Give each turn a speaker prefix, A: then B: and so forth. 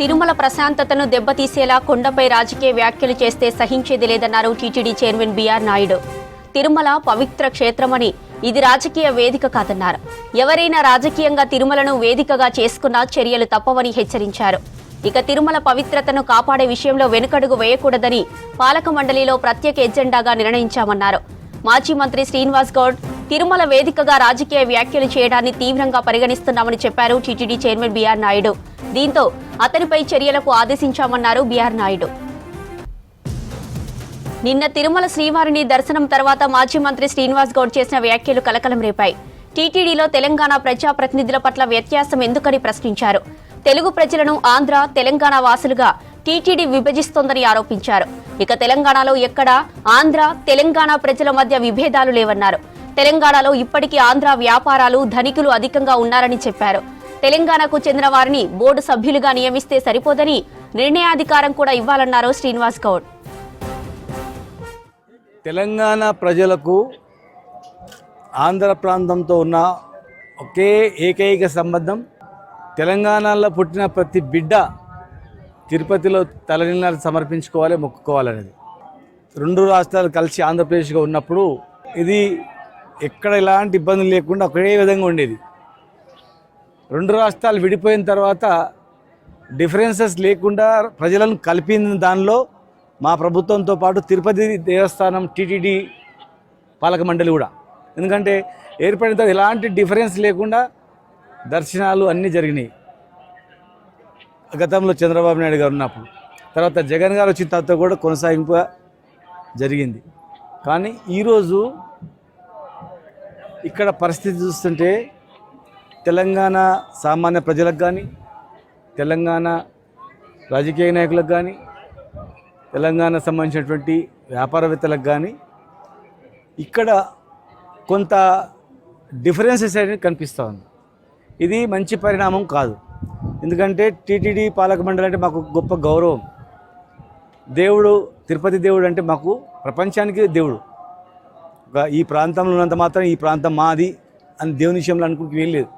A: తిరుమల ప్రశాంతతను దెబ్బతీసేలా కొండపై రాజకీయ వ్యాఖ్యలు చేస్తే సహించేది లేదన్నారు TTD chairman BR Naidu. Tirumala పవిత్ర క్షేత్రమని ఇది రాజకీయ వేదిక కాదన్నారు. ఎవరైనా రాజకీయంగా తిరుమలను వేదికగా చేసుకున్నా చర్యలు తప్పవని హెచ్చరించారు. ఇక తిరుమల పవిత్రతను కాపాడే విషయంలో వెనుకడుగు వేయకూడదని పాలక మండలిలో ప్రత్యేక ఎజెండాగా నిర్ణయించామన్నారు. మాజీ మంత్రి శ్రీనివాస్ గౌడ్ తిరుమల వేదికగా రాజకీయ వ్యాఖ్యలు చేయడాన్ని తీవ్రంగా పరిగణిస్తున్నామని చెప్పారు టీటీడీ చైర్మన్ బీఆర్ నాయుడు. దీంతో అతనిపై చర్యలకు ఆదేశించామన్నారు బీఆర్ నాయుడు. నిన్న తిరుమల శ్రీవారిని దర్శనం తర్వాత మాజీ మంత్రి శ్రీనివాస్ గౌడ్ చేసిన వ్యాఖ్యలు కలకలం రేపాయి. టీటీడీలో తెలంగాణ ప్రజాప్రతినిధుల పట్ల వ్యత్యాసం ఎందుకని ప్రశ్నించారు. తెలుగు ప్రజలను ఆంధ్ర తెలంగాణ వాసులుగా టీటీడీ విభజిస్తోందని ఆరోపించారు. ఇక తెలంగాణలో ఎక్కడా ఆంధ్ర తెలంగాణ ప్రజల మధ్య విభేదాలు లేవన్నారు. తెలంగాణలో ఇప్పటికీ ఆంధ్ర వ్యాపారాలు ధనికులు అధికంగా ఉన్నారని చెప్పారు. తెలంగాణకు చెందిన వారిని బోర్డు సభ్యులుగా నియమిస్తే సరిపోదని నిర్ణయాధికారం కూడా ఇవ్వాలన్నారు శ్రీనివాస్ గౌడ్.
B: తెలంగాణ ప్రజలకు ఆంధ్ర ప్రాంతంతో ఉన్న ఒకే ఏకైక సంబంధం తెలంగాణలో పుట్టిన ప్రతి బిడ్డ తిరుపతిలో తలనీళ్ళ సమర్పించుకోవాలి మొక్కుకోవాలనేది. రెండు రాష్ట్రాలు కలిసి ఆంధ్రప్రదేశ్గా ఉన్నప్పుడు ఇది ఎక్కడ ఎలాంటి ఇబ్బందులు లేకుండా ఒకే విధంగా ఉండేది. రెండు రాష్ట్రాలు విడిపోయిన తర్వాత డిఫరెన్సెస్ లేకుండా ప్రజలను కలిపిన దానిలో మా ప్రభుత్వంతో పాటు తిరుపతి దేవస్థానం టీటీడీ పాలక మండలి కూడా. ఎందుకంటే ఏర్పడిన తర్వాత ఎలాంటి డిఫరెన్స్ లేకుండా దర్శనాలు అన్నీ జరిగినాయి. గతంలో చంద్రబాబు నాయుడు గారు ఉన్నప్పుడు. తర్వాత జగన్ గారు వచ్చిన తర్వాత కూడా కొనసాగింపు జరిగింది. కానీ ఈరోజు ఇక్కడ పరిస్థితి చూస్తుంటే తెలంగాణ సామాన్య ప్రజలకు కానీ తెలంగాణ రాజకీయ నాయకులకు కానీ తెలంగాణ సంబంధించినటువంటి వ్యాపారవేత్తలకు కానీ ఇక్కడ కొంత డిఫరెన్సెస్ అనేది కనిపిస్తూ ఉంది. ఇది మంచి పరిణామం కాదు. ఎందుకంటే టీటీడీ పాలక మండలి అంటే మాకు గొప్ప గౌరవం. దేవుడు తిరుపతి దేవుడు అంటే మాకు ప్రపంచానికి దేవుడు. ఒక ఈ ప్రాంతంలో ఉన్నంత మాత్రం ఈ ప్రాంతం మాది అని దేవుని విషయంలో అనుకుంటూ వెళ్ళలేదు